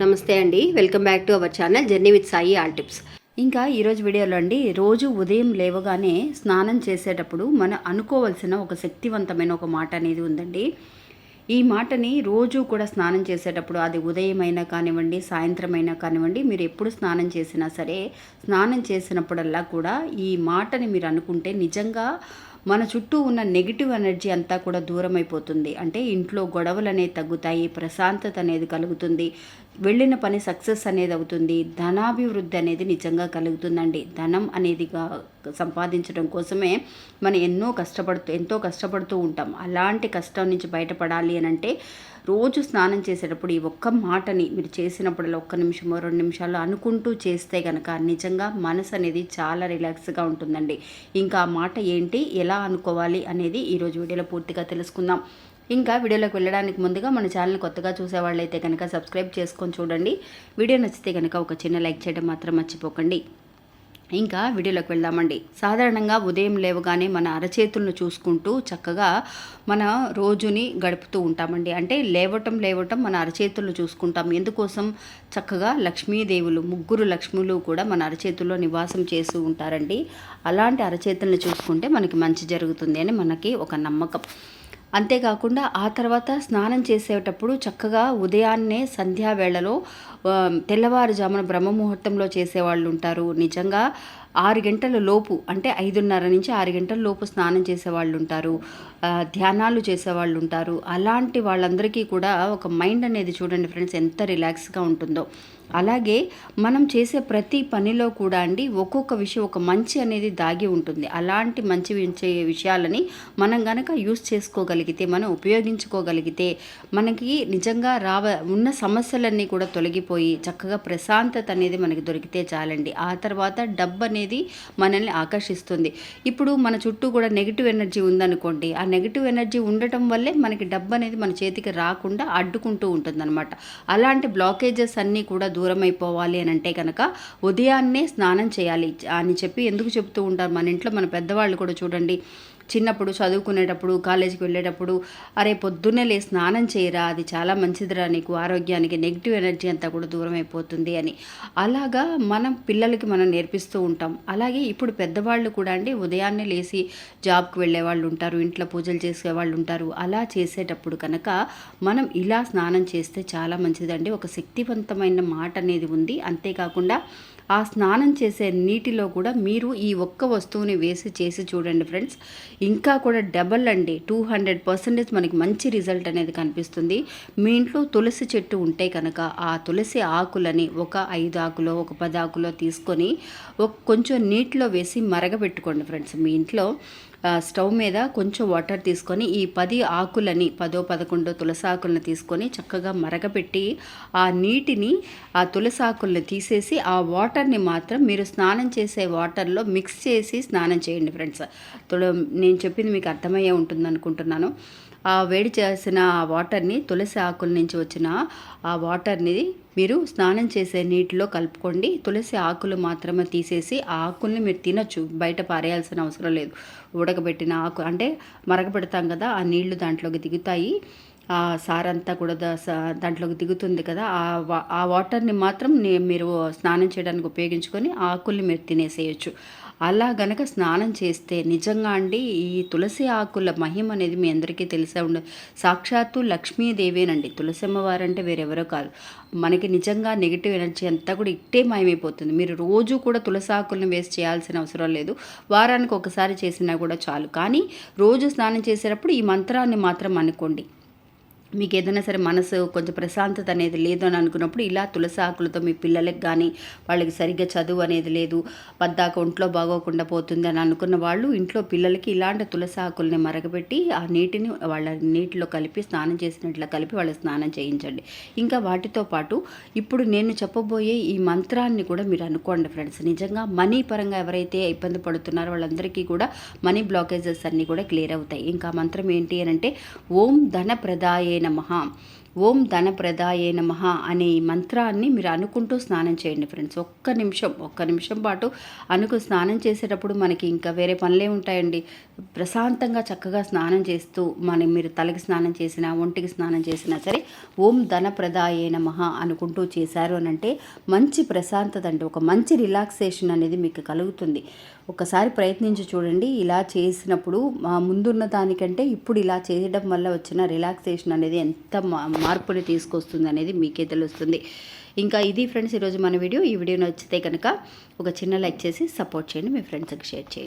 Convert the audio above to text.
నమస్తే అండి. Welcome back to our channel journey with Sai all tips. ఇంకా ఈరోజు వీడియోలో అండి రోజు ఉదయం లేవగానే స్నానం చేసేటప్పుడు మనం అనుకోవాల్సిన ఒక శక్తివంతమైన ఒక మాట అనేది ఉందండి. ఈ మాటని రోజు కూడా స్నానం చేసేటప్పుడు అది ఉదయం అయినా కానివ్వండి సాయంత్రం అయినా కానివ్వండి మీరు ఎప్పుడు స్నానం చేసినా సరే స్నానం చేసినప్పుడల్లా కూడా ఈ మాటని మీరు అనుకుంటే నిజంగా మన చుట్టూ ఉన్న నెగిటివ్ ఎనర్జీ అంతా కూడా దూరం అయిపోతుంది అంటే ఇంట్లో గొడవలు అనేవి తగ్గుతాయి ప్రశాంతత అనేది కలుగుతుంది. వెళ్ళిన పని సక్సెస్ అనేది అవుతుంది. ధనాభివృద్ధి అనేది నిజంగా కలుగుతుందండి. ధనం అనేది సంపాదించడం కోసమే మనం ఎన్నో కష్టపడుతూ ఎంతో కష్టపడుతూ ఉంటాం. అలాంటి కష్టం నుంచి బయటపడాలి అని అంటే రోజు స్నానం చేసేటప్పుడు ఈ ఒక్క మాటని మీరు చేసినప్పుడల్లా ఒక్క నిమిషమో రెండు నిమిషాలు అనుకుంటూ చేస్తే కనుక నిజంగా మనసు అనేది చాలా రిలాక్స్గా ఉంటుందండి. ఇంకా ఆ మాట ఏంటి ఎలా అనుకోవాలి అనేది ఈరోజు వీడియోలో పూర్తిగా తెలుసుకుందాం. ఇంకా వీడియోలోకి వెళ్ళడానికి ముందుగా మన ఛానల్ కొత్తగా చూసేవాళ్ళైతే కనుక సబ్స్క్రైబ్ చేసుకొని చూడండి. వీడియో నచ్చితే కనుక ఒక చిన్న లైక్ చేయడం మాత్రం మర్చిపోకండి. ఇంకా వీడియోలోకి వెళ్దామండి. సాధారణంగా ఉదయం లేవగానే మన అరచేతులను చూసుకుంటూ చక్కగా మన రోజుని గడుపుతూ ఉంటామండి. అంటే లేవటం లేవటం మన అరచేతులను చూసుకుంటాం. ఎందుకోసం? చక్కగా లక్ష్మీదేవులు ముగ్గురు లక్ష్ములు కూడా మన అరచేతుల్లో నివాసం చేస్తూ ఉంటారండి. అలాంటి అరచేతులను చూసుకుంటే మనకి మంచి జరుగుతుంది అని మనకి ఒక నమ్మకం. అంతేకాకుండా ఆ తర్వాత స్నానం చేసేటప్పుడు చక్కగా ఉదయాన్నే సంధ్యావేళలో తెల్లవారుజామున బ్రహ్మముహూర్తంలో చేసేవాళ్ళు ఉంటారు. నిజంగా ఆరు గంటల లోపు అంటే ఐదున్నర నుంచి ఆరు గంటల లోపు స్నానం చేసేవాళ్ళు ఉంటారు. ధ్యానాలు చేసేవాళ్ళు ఉంటారు. అలాంటి వాళ్ళందరికీ కూడా ఒక మైండ్ అనేది చూడండి ఫ్రెండ్స్ ఎంత రిలాక్స్గా ఉంటుందో. అలాగే మనం చేసే ప్రతి పనిలో కూడా అండి ఒక్కొక్క విషయం ఒక మంచి అనేది దాగి ఉంటుంది. అలాంటి మంచి విషయాలని మనం గనక యూస్ చేసుకోగలిగితే మనం ఉపయోగించుకోగలిగితే మనకి నిజంగా రావ ఉన్న సమస్యలన్నీ కూడా తొలగిపోయి చక్కగా ప్రశాంతత అనేది మనకి దొరికితే చాలండి. ఆ తర్వాత డబ్బు అనేది మనల్ని ఆకర్షిస్తుంది. ఇప్పుడు మన చుట్టూ కూడా నెగిటివ్ ఎనర్జీ ఉందనుకోండి ఆ నెగిటివ్ ఎనర్జీ ఉండటం వల్లే మనకి డబ్బు అనేది మన చేతికి రాకుండా అడ్డుకుంటూ ఉంటుందన్నమాట. అలాంటి బ్లాకేజెస్ అన్నీ కూడా దూరం అయిపోవాలి అని అంటే కనుక ఉదయాన్నే స్నానం చేయాలి అని చెప్పి ఎందుకు చెప్తూ ఉంటారు? మన ఇంట్లో మన పెద్దవాళ్ళు కూడా చూడండి చిన్నప్పుడు చదువుకునేటప్పుడు కాలేజీకి వెళ్ళేటప్పుడు అరే పొద్దున్నే లే స్నానం చేయరా అది చాలా మంచిదిరా నీకు ఆరోగ్యానికి నెగిటివ్ ఎనర్జీ అంతా కూడా దూరం అయిపోతుంది అని. అలాగా మనం పిల్లలకి మనం నేర్పిస్తూ ఉంటాం. అలాగే ఇప్పుడు పెద్దవాళ్ళు కూడా అండి ఉదయాన్నే లేచి జాబ్కి వెళ్ళే వాళ్ళు ఉంటారు ఇంట్లో పూజలు చేసే వాళ్ళు ఉంటారు. అలా చేసేటప్పుడు కనుక మనం ఇలా స్నానం చేస్తే చాలా మంచిదండి. ఒక శక్తివంతమైన మాట అనేది ఉంది. అంతేకాకుండా ఆ స్నానం చేసే నీటిలో కూడా మీరు ఈ ఒక్క వస్తువుని వేసి చేసి చూడండి ఫ్రెండ్స్. ఇంకా కూడా డబల్ అండి. టూ హండ్రెడ్ పర్సెంటేజ్ మనకి మంచి రిజల్ట్ అనేది కనిపిస్తుంది. మీ ఇంట్లో తులసి చెట్టు ఉంటే కనుక ఆ తులసి ఆకులని ఒక ఐదు ఆకులో ఒక పది ఆకులో తీసుకొని ఒక కొంచెం నీటిలో వేసి మరగబెట్టుకోండి ఫ్రెండ్స్ మీ ఇంట్లో. స్టవ్ మీద కొంచెం వాటర్ తీసుకొని ఈ పది ఆకులని పదో పదకొండో తులసాకులను తీసుకొని చక్కగా మరగపెట్టి ఆ నీటిని ఆ తులసాకులను తీసేసి ఆ వాటర్ని మాత్రం మీరు స్నానం చేసే వాటర్లో మిక్స్ చేసి స్నానం చేయండి ఫ్రెండ్స్. తుల నేను చెప్పింది మీకు అర్థమయ్యే ఉంటుంది అనుకుంటున్నాను ఆ వేడి చేసిన ఆ వాటర్ని తులసి ఆకుల నుంచి వచ్చిన ఆ వాటర్ని మీరు స్నానం చేసే నీటిలో కలుపుకోండి. తులసి ఆకులు మాత్రమే తీసేసి ఆ ఆకుల్ని మీరు తినొచ్చు. బయట పారేయాల్సిన అవసరం లేదు. ఉడకబెట్టిన ఆకు అంటే మరగబెడతాం కదా ఆ నీళ్ళు దాంట్లోకి దిగుతాయి. ఆ సారంతా కూడా దా- దాంట్లోకి దిగుతుంది కదా ఆ వా- ఆ వాటర్ని మాత్రం మీరు స్నానం చేయడానికి ఉపయోగించుకొని ఆకుల్ని మీరు తినేసేయచ్చు. అలా గనక స్నానం చేస్తే నిజంగా అండి ఈ తులసి ఆకుల మహిమ అనేది మీ అందరికీ తెలిసే ఉండదు సాక్షాత్తు లక్ష్మీదేవేనండి. తులసి అమ్మవారంటే వేరెవరో కాదు. మనకి నిజంగా నెగిటివ్ ఎనర్జీ అంతా కూడా ఇట్టే మాయమైపోతుంది. మీరు రోజు కూడా తులసి ఆకులను వేస్ట్ చేయాల్సిన అవసరం లేదు. వారానికి ఒకసారి చేసినా కూడా చాలు. కానీ రోజు స్నానం చేసేటప్పుడు ఈ మంత్రాన్ని మాత్రం అనుకోండి. మీకు ఏదైనా సరే మనసు కొంచెం ప్రశాంతత అనేది లేదు అని అనుకున్నప్పుడు ఇలా తులసి ఆకులతో మీ పిల్లలకి కానీ వాళ్ళకి సరిగ్గా చదువు అనేది లేదు పద్దాక ఒంట్లో బాగోకుండా పోతుంది అని అనుకున్న వాళ్ళు ఇంట్లో పిల్లలకి ఇలాంటి తులసి ఆకుల్ని మరగబెట్టి ఆ నీటిని వాళ్ళ నీటిలో కలిపి స్నానం చేసినట్లు కలిపి వాళ్ళ స్నానం చేయించండి. ఇంకా వాటితో పాటు ఇప్పుడు నేను చెప్పబోయే ఈ మంత్రాన్ని కూడా మీరు అనుకోండి ఫ్రెండ్స్. నిజంగా మనీ పరంగా ఎవరైతే ఇబ్బంది పడుతున్నారో వాళ్ళందరికీ కూడా మనీ బ్లాకేజెస్ అన్నీ కూడా క్లియర్ అవుతాయి. ఇంకా మంత్రం ఏంటి అని అంటే ఓం ధన ప్రదాయే నమ. ఓం ధనప్రదాయే నమ అనే ఈ మంత్రాన్ని మీరు అనుకుంటూ స్నానం చేయండి ఫ్రెండ్స్. ఒక్క నిమిషం ఒక్క నిమిషం పాటు అనుకు స్నానం చేసేటప్పుడు మనకి ఇంకా వేరే పనులే ఉంటాయండి. ప్రశాంతంగా చక్కగా స్నానం చేస్తూ మన మీరు తలకి స్నానం చేసినా ఒంటికి స్నానం చేసినా సరే ఓం ధనప్రదాయే నమ అనుకుంటూ చేశారు అని అంటే మంచి ప్రశాంతత అండి. ఒక మంచి రిలాక్సేషన్ అనేది మీకు కలుగుతుంది. ఒకసారి ప్రయత్నించి చూడండి. ఇలా చేసినప్పుడు మా ముందున్న దానికంటే ఇప్పుడు ఇలా చేయడం వల్ల వచ్చిన రిలాక్సేషన్ అనేది ఎంత మా- మార్పుని తీసుకొస్తుంది అనేది మీకే తెలుస్తుంది. ఇంకా ఇది ఫ్రెండ్స్ ఈరోజు మన వీడియో. ఈ వీడియో నచ్చితే కనుక ఒక చిన్న లైక్ చేసి సపోర్ట్ చేయండి. మీ ఫ్రెండ్స్కి షేర్ చేయండి.